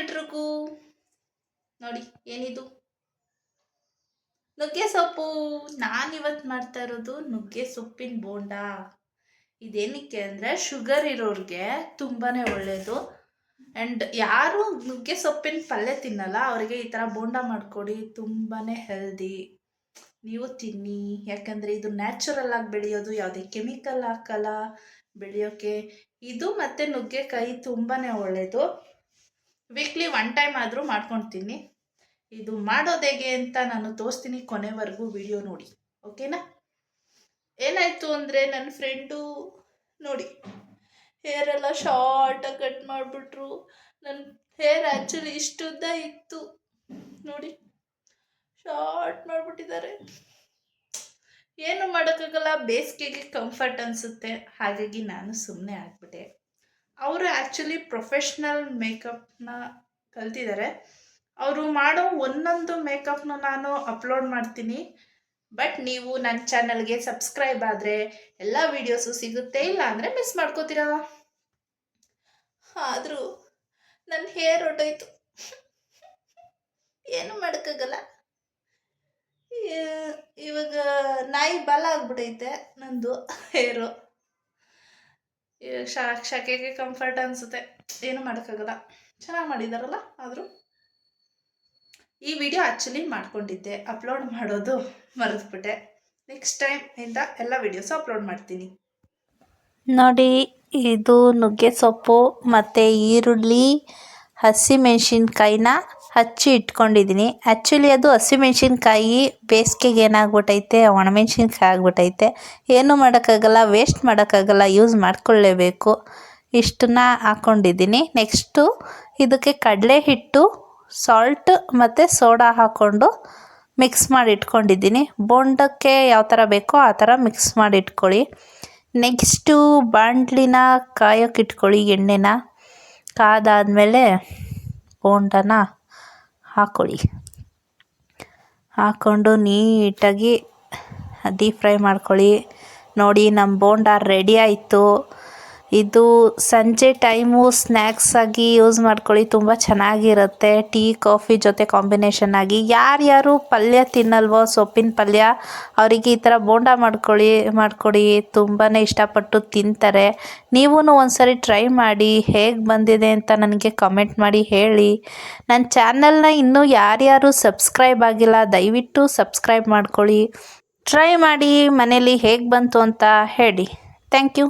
ಎಲ್ರಿಗೂ ನೋಡಿ, ಏನಿದು? ನುಗ್ಗೆ ಸೊಪ್ಪು. ನಾನಿವತ್ತು ಮಾಡ್ತಾ ಇರೋದು ನುಗ್ಗೆ ಸೊಪ್ಪಿನ ಬೋಂಡ. ಇದೇನಕ್ಕೆ ಅಂದರೆ ಶುಗರ್ ಇರೋರಿಗೆ ತುಂಬಾ ಒಳ್ಳೆಯದು ಆ್ಯಂಡ್ ಯಾರು ನುಗ್ಗೆ ಸೊಪ್ಪಿನ ಪಲ್ಯ ತಿನ್ನಲ್ಲ, ಅವರಿಗೆ ಈ ಥರ ಬೋಂಡ ಮಾಡಿಕೊಡಿ ತುಂಬಾ ಹೆಲ್ದಿ. ನೀವು ತಿನ್ನಿ. ಯಾಕಂದರೆ ಇದು ನ್ಯಾಚುರಲ್ ಆಗಿ ಬೆಳೆಯೋದು, ಯಾವುದೇ ಕೆಮಿಕಲ್ ಹಾಕಲ್ಲ ಬೆಳೆಯೋಕ್ಕೆ ಇದು ಮತ್ತು ನುಗ್ಗೆಕಾಯಿ ತುಂಬಾ ಒಳ್ಳೆಯದು ವೀಕ್ಲಿ ಒನ್ ಟೈಮ್ ಆದರೂ ಮಾಡ್ಕೊತೀನಿ. ಇದು ಮಾಡೋದು ಹೇಗೆ ಅಂತ ನಾನು ತೋರಿಸ್ತೀನಿ ಕೊನೆವರೆಗೂ ವಿಡಿಯೋ ನೋಡಿ. ಓಕೆನಾ ಏನಾಯಿತು ಅಂದರೆ ನನ್ನ ಫ್ರೆಂಡು ನೋಡಿ ಹೇರ್ ಎಲ್ಲ ಶಾರ್ಟಾಗಿ ಕಟ್ ಮಾಡಿಬಿಟ್ರು. ನನ್ನ ಹೇರ್ ಆ್ಯಕ್ಚುಲಿ ಇಷ್ಟುದ್ದ ಇತ್ತು. ನೋಡಿ ಶಾರ್ಟ್ ಮಾಡಿಬಿಟ್ಟಿದ್ದಾರೆ. ಏನು ಮಾಡೋಕ್ಕಾಗಲ್ಲ, ಬೇಸಿಗೆಗೆ ಕಂಫರ್ಟ್ ಅನಿಸುತ್ತೆ. ಹಾಗಾಗಿ ನಾನು ಸುಮ್ಮನೆ ಆಗ್ಬಿಟ್ಟೆ. ಅವರು ಆ್ಯಕ್ಚುಲಿ ಪ್ರೊಫೆಷ್ನಲ್ ಮೇಕಪ್ನ ಕಲ್ತಿದ್ದಾರೆ ಅವರು ಮಾಡೋ ಒಂದೊಂದು ಮೇಕಪ್ನು ನಾನು ಅಪ್ಲೋಡ್ ಮಾಡ್ತೀನಿ. ಬಟ್ ನೀವು ನನ್ನ ಚಾನಲ್ಗೆ ಸಬ್ಸ್ಕ್ರೈಬ್ ಆದರೆ ಎಲ್ಲ ವೀಡಿಯೋಸು ಸಿಗುತ್ತೆ ಇಲ್ಲ ಅಂದರೆ ಮಿಸ್ ಮಾಡ್ಕೋತೀರಾ? ಆದರೂ ನನ್ನ ಹೇರ್ ಹೊಟ್ಟೋಯ್ತು ಏನು ಮಾಡೋಕ್ಕಾಗಲ್ಲ. ಇವಾಗ ನಾಯಿ ಬಲ ಆಗ್ಬಿಟೈತೆ ನಂದು ಹೇರು ಶಕೆಗೆ ಕಂಫರ್ಟ್ ಅನಿಸುತ್ತೆ. ಏನು ಮಾಡೋಕ್ಕಾಗಲ್ಲ. ಚೆನ್ನಾಗಿ ಮಾಡಿದಾರಲ್ಲ, ಆದರೂ. ಈ ವಿಡಿಯೋ ಆ್ಯಕ್ಚುಲಿ ಮಾಡ್ಕೊಂಡಿದ್ದೆ ಅಪ್ಲೋಡ್ ಮಾಡೋದು ಮರೆತುಬಿಟ್ಟೆ. ನೆಕ್ಸ್ಟ್ ಟೈಮ್ ಇಂದ ಎಲ್ಲ ವಿಡಿಯೋಸು ಅಪ್ಲೋಡ್ ಮಾಡ್ತೀನಿ. ನೋಡಿ, ಇದು ನುಗ್ಗೆ ಸೊಪ್ಪು ಮತ್ತು ಈರುಳ್ಳಿ ಹಸಿಮೆಣ್ಸಿನ್ಕಾಯಿನ ಹಚ್ಚಿ ಇಟ್ಕೊಂಡಿದ್ದೀನಿ. ಆ್ಯಕ್ಚುಲಿ ಅದು ಹಸಿಮೆಣ್ಸಿನ್ಕಾಯಿ ಬೇಸಿಗೆಗೆ ಏನಾಗ್ಬಿಟ್ಟೈತೆ ಒಣಮೆಣ್ಸಿನ್ಕಾಯಿ ಆಗ್ಬಿಟ್ಟೈತೆ ಏನೂ ಮಾಡೋಕ್ಕಾಗಲ್ಲ ವೇಸ್ಟ್ ಮಾಡೋಕ್ಕಾಗಲ್ಲ ಯೂಸ್ ಮಾಡಿಕೊಳ್ಳೇಬೇಕು. ಇಷ್ಟನ್ನ ಹಾಕ್ಕೊಂಡಿದ್ದೀನಿ ನೆಕ್ಸ್ಟು ಇದಕ್ಕೆ ಕಡಲೆ ಹಿಟ್ಟು ಸಾಲ್ಟ್ ಮತ್ತು ಸೋಡಾ ಹಾಕ್ಕೊಂಡು ಮಿಕ್ಸ್ ಮಾಡಿ ಇಟ್ಕೊಂಡಿದ್ದೀನಿ ಬೋಂಡಕ್ಕೆ ಯಾವ ಥರ ಬೇಕೋ ಆ ಥರ ಮಿಕ್ಸ್ ಮಾಡಿ ಇಟ್ಕೊಳ್ಳಿ ನೆಕ್ಸ್ಟು ಬಾಂಡ್ಲಿನ ಕಾಯೋಕೆ ಇಟ್ಕೊಳ್ಳಿ, ಎಣ್ಣೆನ. ಕಾದಾದಮೇಲೆ ಬೋಂಡನ. ಹಾಕ್ಕೊಳ್ಳಿ ಹಾಕ್ಕೊಂಡು ನೀಟಾಗಿ ಡೀಪ್ ಫ್ರೈ ಮಾಡ್ಕೊಳ್ಳಿ. ನೋಡಿ ನಮ್ಮ ಬೋಂಡ ರೆಡಿ ಆಯಿತು. ಇದು ಸಂಜೆ ಟೈಮು ಸ್ನ್ಯಾಕ್ಸ್ ಆಗಿ ಯೂಸ್ ಮಾಡ್ಕೊಳ್ಳಿ, ತುಂಬ ಚೆನ್ನಾಗಿರುತ್ತೆ. ಟೀ ಕಾಫಿ ಜೊತೆ ಕಾಂಬಿನೇಷನ್ ಆಗಿ. ಯಾರ್ಯಾರು ಪಲ್ಯ ತಿನ್ನಲ್ವೋ, ಸೊಪ್ಪಿನ ಪಲ್ಯ, ಅವರಿಗೆ ಈ ಥರ ಬೋಂಡ ಮಾಡ್ಕೊಳ್ಳಿ, ಮಾಡಿಕೊಡಿ. ತುಂಬಾ ಇಷ್ಟಪಟ್ಟು ತಿಂತಾರೆ. ನೀವೂ ಒಂದ್ಸರಿ ಟ್ರೈ ಮಾಡಿ ಹೇಗೆ ಬಂದಿದೆ ಅಂತ ನನಗೆ ಕಮೆಂಟ್ ಮಾಡಿ ಹೇಳಿ. ನನ್ನ ಚಾನಲ್ನ ಇನ್ನೂ ಯಾರ್ಯಾರು ಸಬ್ಸ್ಕ್ರೈಬ್ ಆಗಿಲ್ಲ, ದಯವಿಟ್ಟು ಸಬ್ಸ್ಕ್ರೈಬ್ ಮಾಡ್ಕೊಳ್ಳಿ. ಟ್ರೈ ಮಾಡಿ ಮನೇಲಿ ಹೇಗೆ ಬಂತು ಅಂತ ಹೇಳಿ. Thank you